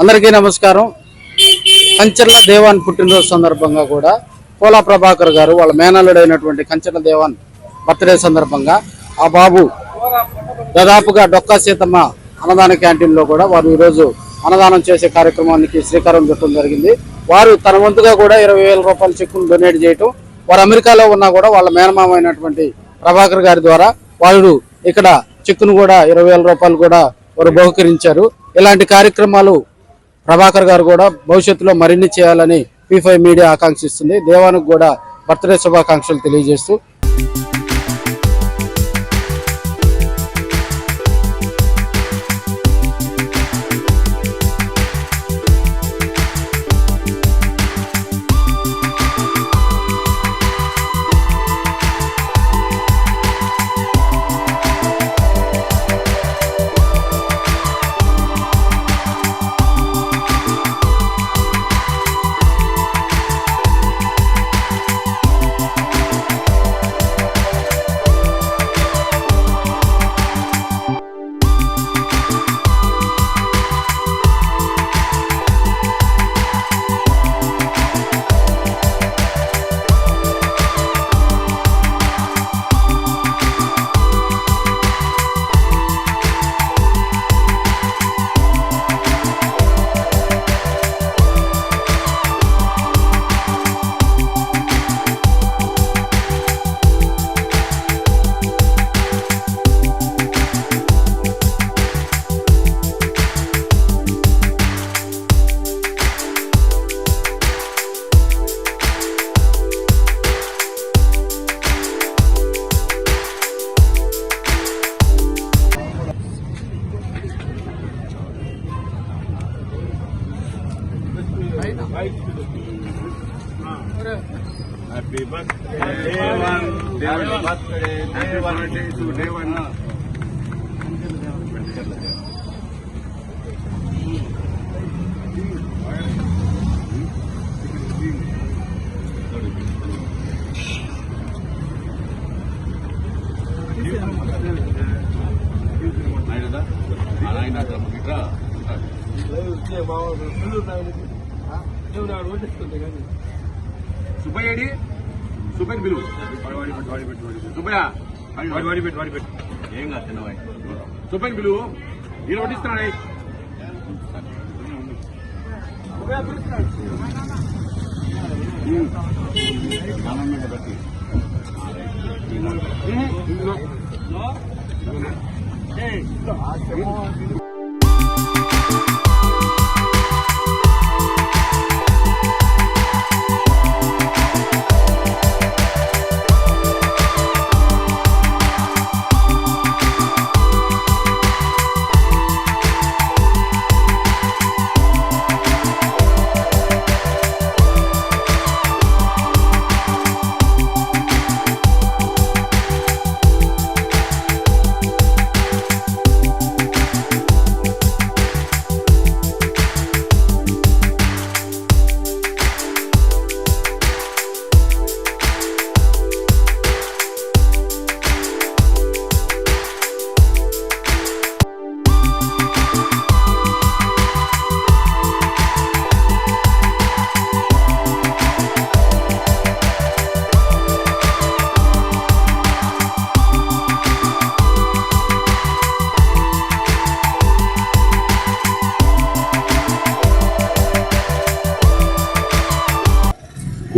అందరికీ నమస్కారం. కంచర్ల దేవాన్ పుట్టినరోజు సందర్భంగా కూడా పోలా ప్రభాకర్ గారు వాళ్ళ మేనల్లుడైనటువంటి కంచర్ల దేవాన్ బర్త్డే సందర్భంగా ఆ బాబు దాదాపుగా డొక్కా సీతమ్మ అన్నదాన క్యాంటీన్లో కూడా వారు ఈరోజు అన్నదానం చేసే కార్యక్రమానికి శ్రీకారం చుట్టడం జరిగింది. వారు తన వంతుగా కూడా ఇరవై వేల రూపాయల చెక్కును డొనేట్ చేయటం వారు అమెరికాలో ఉన్నా కూడా వాళ్ళ మేనమామ అయినటువంటి ప్రభాకర్ గారి ద్వారా వాళ్ళు ఇక్కడ చెక్కును కూడా ఇరవై వేల రూపాయలు కూడా వారు బహుకరించారు. ఇలాంటి కార్యక్రమాలు ప్రభాకర్ గారు కూడా భవిష్యత్తులో మరిన్ని చేయాలని పీ ఫైవ్ మీడియా ఆకాంక్షిస్తుంది. దేవానికి కూడా బర్త్డే శుభాకాంక్షలు తెలియజేస్తూ సుబ్బయ్యడి సుబ్బయ్య పిలువు వాడి పెట్టు వాడి పెట్టు వాడి సుబ్బయ్య వాడి వాడి పెట్టు వాడి పెట్టు. ఏం కాదు చిన్నవాయి సుబ్బయ్య పిలువు. నేను వడ్డిస్తున్నాడే.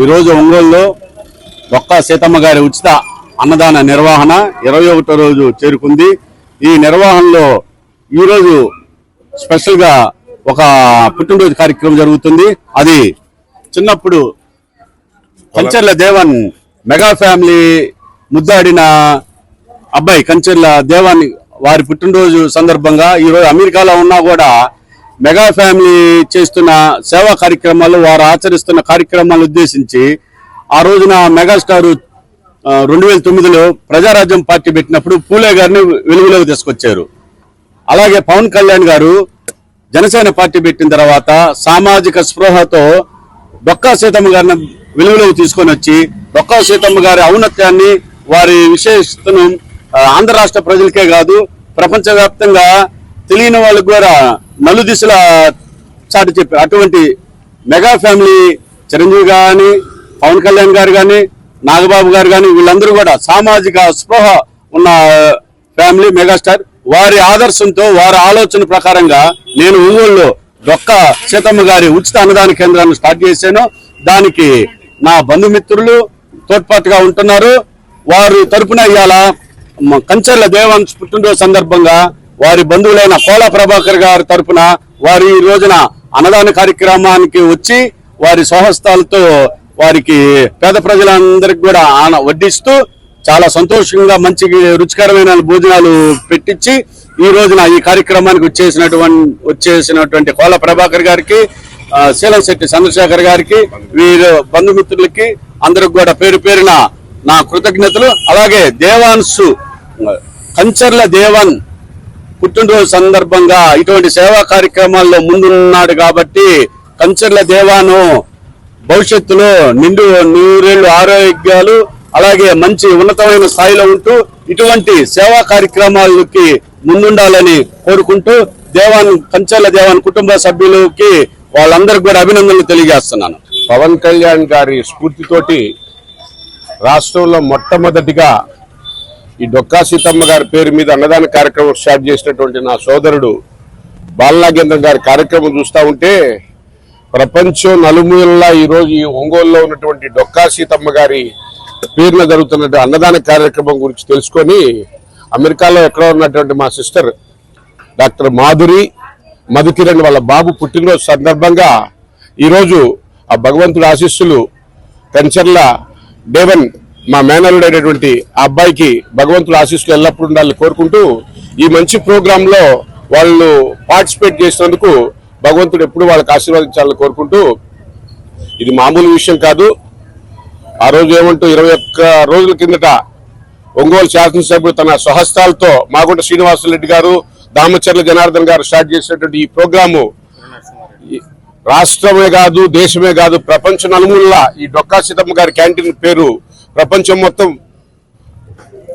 ఈరోజు ఒంగోలులో ఒక్క సీతమ్మ గారి ఉచిత అన్నదాన నిర్వహణ ఇరవై ఒకటో రోజు చేరుకుంది. ఈ నిర్వహణలో ఈరోజు స్పెషల్గా ఒక పుట్టినరోజు కార్యక్రమం జరుగుతుంది. అది చిన్నప్పుడు కంచర్ల దేవన్ మెగా ఫ్యామిలీ ముద్దాడిన అబ్బాయి కంచెర్ల దేవాన్ని వారి పుట్టినరోజు సందర్భంగా ఈరోజు అమెరికాలో ఉన్నా కూడా మెగా ఫ్యామిలీ చేస్తున్న సేవా కార్యక్రమాలు వారు ఆచరిస్తున్న కార్యక్రమాలను ఉద్దేశించి ఆ రోజున మెగాస్టార్ రెండు వేల తొమ్మిదిలో ప్రజారాజ్యం పార్టీ పెట్టినప్పుడు పూలే గారిని వెలుగులోకి తీసుకొచ్చారు. అలాగే పవన్ కళ్యాణ్ గారు జనసేన పార్టీ పెట్టిన తర్వాత సామాజిక స్పృహతో డొక్కా సీతమ్మ గారిని వెలుగులోకి తీసుకొని వచ్చి డొక్కా సీతమ్మ గారి ఔన్నత్యాన్ని వారి విశేషతను ఆంధ్ర రాష్ట్ర ప్రజలకే కాదు ప్రపంచవ్యాప్తంగా తెలియని వాళ్ళకు కూడా నలుదిశల చాటి చెప్పారు అటువంటి మెగా ఫ్యామిలీ చిరంజీవి కానీ పవన్ కళ్యాణ్ గారు కానీ నాగబాబు గారు కానీ వీళ్ళందరూ కూడా సామాజిక స్పృహ ఉన్న ఫ్యామిలీ మెగాస్టార్. వారి ఆదర్శంతో వారి ఆలోచన ప్రకారంగా నేను ఒంగోలులో డొక్క సీతమ్మ గారి ఉచిత అన్నదాన కేంద్రాన్ని స్టార్ట్ చేశాను. దానికి నా బంధుమిత్రులు తోడ్పాటుగా ఉంటున్నారు. వారు తరపున ఇవాళ మ- కంచర్ల దేవాంశ్ పుట్టినరోజు సందర్భంగా వారి బంధువులైన కోల ప్రభాకర్ గారి తరపున వారి ఈ రోజున అన్నదాన కార్యక్రమానికి వచ్చి వారి స్వహస్తాలతో వారికి పేద ప్రజలందరికీ కూడా ఆన వడ్డిస్తూ చాలా సంతోషంగా మంచి రుచికరమైన భోజనాలు పెట్టించి ఈ రోజున ఈ కార్యక్రమానికి వచ్చేసినటువంటి వచ్చేసినటువంటి కోల ప్రభాకర్ గారికి శీలం శెట్టి చంద్రశేఖర్ గారికి వీరు బంధుమిత్రులకి అందరికి కూడా పేరు పేరున నా కృతజ్ఞతలు. అలాగే దేవాన్సు కంచర్ల దేవన్ పుట్టినరోజు సందర్భంగా ఇటువంటి సేవా కార్యక్రమాల్లో ముందున్నాడు కాబట్టి కంచర్ల దేవాను భవిష్యత్తులో నిండు నూరేళ్ళు ఆరోగ్యాలు అలాగే మంచి ఉన్నతమైన స్థాయిలో ఉంటూ ఇటువంటి సేవా కార్యక్రమాలకి ముందుండాలని కోరుకుంటూ దేవాన్ కంచర్ల దేవాన్ కుటుంబ సభ్యులకి వాళ్ళందరికీ కూడా అభినందనలు తెలియజేస్తున్నాను. పవన్ కళ్యాణ్ గారి స్ఫూర్తితోటి రాష్ట్రంలో మొట్టమొదటిగా ఈ డొక్కా సీతమ్మ గారి పేరు మీద అన్నదాన కార్యక్రమం స్టార్ట్ చేసినటువంటి నా సోదరుడు బాలనాగేంద్ర గారి కార్యక్రమం చూస్తా ఉంటే ప్రపంచం నలుమూలలా ఈరోజు ఈ ఒంగోలులో ఉన్నటువంటి డొక్కా సీతమ్మ గారి పేరున జరుగుతున్న అన్నదాన కార్యక్రమం గురించి తెలుసుకొని అమెరికాలో ఎక్కడో ఉన్నటువంటి మా సిస్టర్ డాక్టర్ మాధురి మధుకిరణ్ వాళ్ళ బాబు పుట్టినరోజు సందర్భంగా ఈరోజు ఆ భగవంతుడి ఆశీస్సులు కంచర్ల డేవన్ మా మేనల్లుడైనటువంటి ఆ అబ్బాయికి భగవంతుడు ఆశీస్సులు ఎల్లప్పుడూ ఉండాలని కోరుకుంటూ ఈ మంచి ప్రోగ్రామ్లో వాళ్ళు పార్టిసిపేట్ చేసినందుకు భగవంతుడు ఎప్పుడు వాళ్ళకి ఆశీర్వదించాలని కోరుకుంటూ ఇది మామూలు విషయం కాదు. ఆ రోజు ఏమంటూ ఇరవై ఒక్క రోజుల కిందట ఒంగోలు శాసనసభ్యుడు తన స్వహస్తాలతో మాగుంట శ్రీనివాసరెడ్డి గారు దామచర్ల జనార్దన్ గారు స్టార్ట్ చేసినటువంటి ఈ ప్రోగ్రాము రాష్ట్రమే కాదు దేశమే కాదు ప్రపంచ నలుమూలలా ఈ డొక్కా సీతమ్మ గారి క్యాంటీన్ పేరు ప్రపంచం మొత్తం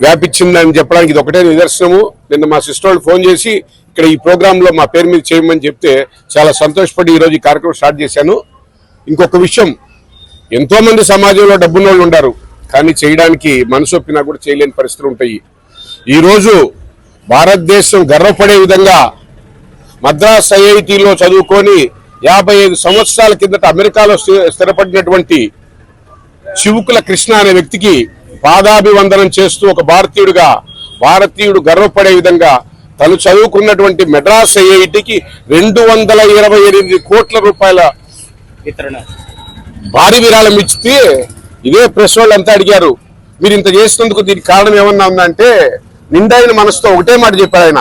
వ్యాపించిందని చెప్పడానికి ఇది ఒకటే నిదర్శనము. నిన్న మా సిస్టర్ వాళ్ళు ఫోన్ చేసి ఇక్కడ ఈ ప్రోగ్రాంలో మా పేరు మీద చేయమని చెప్తే చాలా సంతోషపడి ఈ రోజు ఈ కార్యక్రమం స్టార్ట్ చేశాను. ఇంకొక విషయం ఎంతోమంది సమాజంలో డబ్బున్న వాళ్ళు ఉన్నారు కానీ చేయడానికి మనసు ఒప్పినా కూడా చేయలేని పరిస్థితులు ఉంటాయి. ఈరోజు భారతదేశం గర్వపడే విధంగా మద్రాస్ ఐఐటిలో చదువుకొని యాభై ఐదు సంవత్సరాల కిందట అమెరికాలో స్థి- స్థిరపడినటువంటి చివుకుల కృష్ణ అనే వ్యక్తికి పాదాభివందనం చేస్తూ ఒక భారతీయుడిగా భారతీయుడు గర్వపడే విధంగా తను చదువుకున్నటువంటి మెడ్రాస్ ఐఐటికి రెండు వందల ఇరవై ఎనిమిది కోట్ల రూపాయల భారీ విరాళం ఇచ్చితే ఇదే ప్రెస్ వాళ్ళు అంతా అడిగారు మీరు ఇంత చేసినందుకు దీనికి కారణం ఏమన్నా ఉందంటే నిండైన మనసుతో ఒకటే మాట చెప్పారు ఆయన.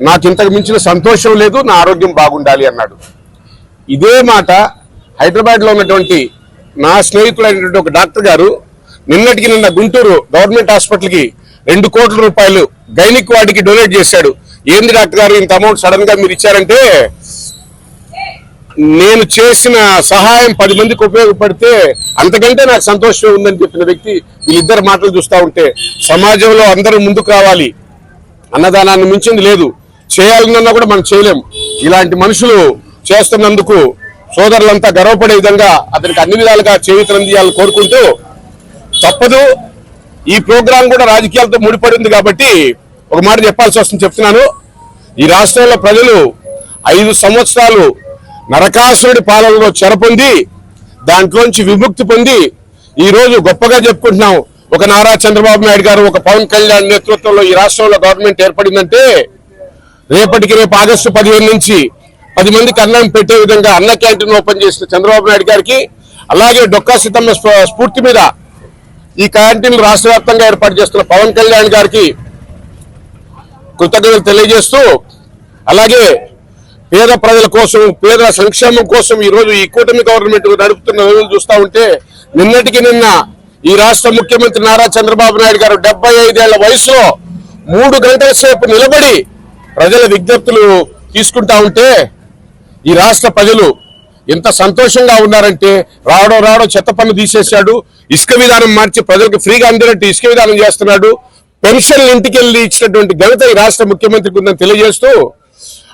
నాకు ఇంతకు మించిన సంతోషం లేదు నా ఆరోగ్యం బాగుండాలి అన్నాడు. ఇదే మాట హైదరాబాద్లో ఉన్నటువంటి నా స్నేహితుడైనటువంటి ఒక డాక్టర్ గారు నిన్నటికి నిన్న గుంటూరు గవర్నమెంట్ హాస్పిటల్కి రెండు కోట్ల రూపాయలు గైనిక్ వార్డుకి డొనేట్ చేశాడు. ఏంది డాక్టర్ గారు ఇంత అమౌంట్ సడన్గా మీరు ఇచ్చారంటే నేను చేసిన సహాయం పది మందికి ఉపయోగపడితే అంతకంటే నాకు సంతోషం ఉందని చెప్పిన వ్యక్తి వీళ్ళిద్దరు మాటలు చూస్తా ఉంటే సమాజంలో అందరూ ముందుకు రావాలి. అన్నదానాన్ని మించింది లేదు. చేయాలన్నా కూడా మనం చేయలేం. ఇలాంటి మనుషులు చేస్తున్నందుకు సోదరులంతా గర్వపడే విధంగా అతనికి అన్ని విధాలుగా చేయుతనందియాలని కోరుకుంటూ తప్పదు. ఈ ప్రోగ్రాం కూడా రాజకీయాలతో ముడిపడి ఉంది కాబట్టి ఒక మాట చెప్పాల్సి వస్తుంది చెప్తున్నాను. ఈ రాష్ట్రంలో ప్రజలు ఐదు సంవత్సరాలు నరకాసురుడి పాలనలో చెరపొంది దాంట్లోంచి విముక్తి పొంది ఈ రోజు గొప్పగా చెప్పుకుంటున్నాం. ఒక నారా చంద్రబాబు నాయుడు గారు ఒక పవన్ కళ్యాణ్ నేతృత్వంలో ఈ రాష్ట్రంలో గవర్నమెంట్ ఏర్పడిందంటే రేపటికి రేపు ఆగస్టు పదిహేను నుంచి పది మందికి అన్నం పెట్టే విధంగా అన్న క్యాంటీన్ ఓపెన్ చేసిన చంద్రబాబు నాయుడు గారికి అలాగే డొక్కా సీతమ్మ స్ఫూ- స్ఫూర్తి మీద ఈ క్యాంటీన్ రాష్ట్ర ఏర్పాటు చేస్తున్న పవన్ కళ్యాణ్ గారికి కృతజ్ఞతలు తెలియజేస్తూ అలాగే పేద ప్రజల కోసం పేద సంక్షేమం కోసం ఈరోజు ఈ కూటమి గవర్నమెంట్ నడుపుతున్న రోజులు చూస్తూ ఉంటే నిన్నటికి నిన్న ఈ రాష్ట్ర ముఖ్యమంత్రి నారా చంద్రబాబు నాయుడు గారు డెబ్బై ఐదేళ్ళ వయసులో మూడు గంటల సేపు నిలబడి ప్రజల విజ్ఞప్తులు తీసుకుంటా ఉంటే ఈ రాష్ట్ర ప్రజలు ఎంత సంతోషంగా ఉన్నారంటే రావడం రావడం చెత్త పన్ను తీసేశాడు ఇసుక విధానం మార్చి ప్రజలకు ఫ్రీగా అందినట్టు ఇసుక విధానం చేస్తున్నాడు పెన్షన్లు ఇంటికి వెళ్ళి ఇచ్చినటువంటి ఘనత ఈ రాష్ట్ర ముఖ్యమంత్రికి ఉందని తెలియజేస్తూ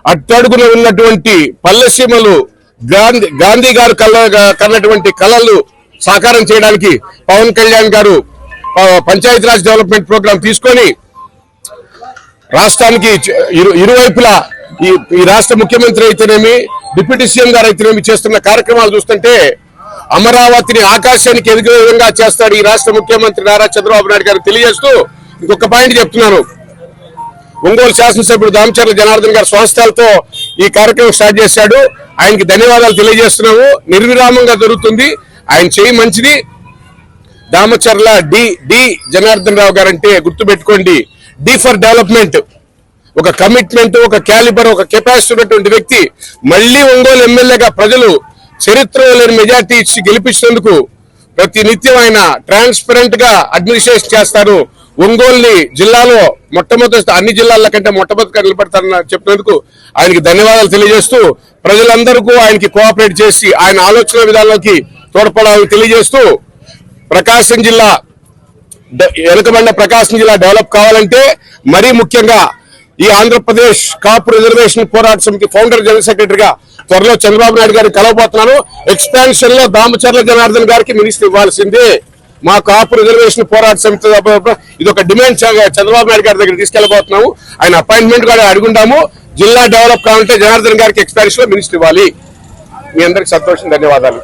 అట్టడుగున ఉన్నటువంటి పల్లెసీమలు గాంధీ గాంధీ గారు కల కన్నటువంటి కళలు సాకారం చేయడానికి పవన్ కళ్యాణ్ గారు పంచాయతీరాజ్ డెవలప్మెంట్ ప్రోగ్రాం తీసుకొని రాష్ట్రానికి ఇరు ఇరువైపులా ఈ ఈ రాష్ట్ర ముఖ్యమంత్రి అయితేనేమి డిప్యూటీ సీఎం గారు అయితేనేమి చేస్తున్న కార్యక్రమాలు చూస్తుంటే అమరావతిని ఆకాశానికి ఎదిగే విధంగా చేస్తాడు ఈ రాష్ట్ర ముఖ్యమంత్రి నారా చంద్రబాబు నాయుడు గారు తెలియజేస్తూ ఇంకొక పాయింట్ చెప్తున్నాను. ఒంగోలు శాసనసభ్యుడు దామచర్ల జనార్దన్ గారు స్వహస్తాలతో ఈ కార్యక్రమం స్టార్ట్ చేశాడు. ఆయనకి ధన్యవాదాలు తెలియజేస్తున్నాము. నిర్విరామంగా జరుగుతుంది. ఆయన చేయి మంచిది. దామచర్ల డి డి జనార్దన్ రావు గారంటే గుర్తుపెట్టుకోండి. D for development. ఒక కమిట్మెంట్ ఒక క్యాలిబర్ ఒక కెపాసిటీ ఉన్నటువంటి వ్యక్తి మళ్ళీ ఒంగోలు ఎమ్మెల్యేగా ప్రజలు చరిత్రలో లేని మెజార్టీ ఇచ్చి గెలిపించినందుకు ప్రతి నిత్యం ఆయన ట్రాన్స్పరెంట్గా అడ్మినిస్ట్రేషన్ చేస్తారు. ఒంగోలుని జిల్లాలో మొట్టమొదటి అన్ని జిల్లాల కంటే మొట్టమొదటిగా నిలబడతారని చెప్పినందుకు ఆయనకి ధన్యవాదాలు తెలియజేస్తూ ప్రజలందరికీ ఆయనకి కోఆపరేట్ చేసి ఆయన ఆలోచన విధానంలోకి తోడ్పడాలని తెలియజేస్తూ ప్రకాశం జిల్లా వెనుకబడిన ప్రకాశం జిల్లా డెవలప్ కావాలంటే మరీ ముఖ్యంగా ఈ ఆంధ్రప్రదేశ్ కాపు రిజర్వేషన్ పోరాట సమితి ఫౌండర్ జనరల్ సెక్రటరీగా త్వరలో చంద్రబాబు నాయుడు గారిని కలవబోతున్నాను. ఎక్స్పాన్షన్లో దామచర్ల జనార్దన్ గారికి మినిస్టర్ ఇవ్వాల్సిందే. మా కాపు రిజర్వేషన్ పోరాట సమితి ఇది ఒక డిమాండ్ చంద్రబాబు నాయుడు గారి దగ్గర తీసుకెళ్ళబోతున్నాము ఆయన అపాయింట్మెంట్ కూడా అడుగుంటాము జిల్లా డెవలప్ కావాలంటే జనార్దన్ గారికి ఎక్స్పాన్షన్లో మినిస్టర్ ఇవ్వాలి. మీ అందరికి సంతోషం ధన్యవాదాలు.